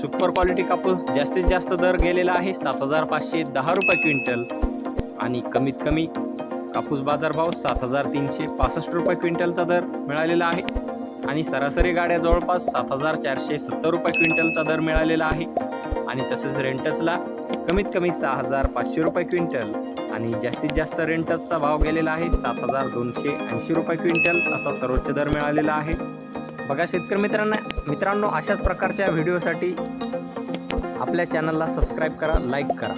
Super quality कापूस जास्तीत जास्त दर गेलेला आहे सात हजार पाचशे दहा रुपये क्विंटल. आणि कमीत कमी कापूस बाजारभाव सात हजार तीनशे पासष्ट रुपये क्विंटलचा दर मिळालेला आहे. आणि सरासरी गाड्या जवळपास सात हजार चारशे सत्तर रुपये क्विंटलचा दर मिळालेला आहे. आणि तसेच रेंटसला कमीत कमी सहा हजार पाचशे रुपये क्विंटल. आणि जास्तीत जास्त रेंटसचा भाव गेलेला आहे सात हजार दोनशे ऐंशी रुपये क्विंटल असा सर्वोच्च दर मिळालेला आहे. बघा शेतकरी मित्रांना मित्रांनो अशाच प्रकारच्या व्हिडिओसाठी आपल्या चॅनलला सबस्क्राईब करा लाईक करा.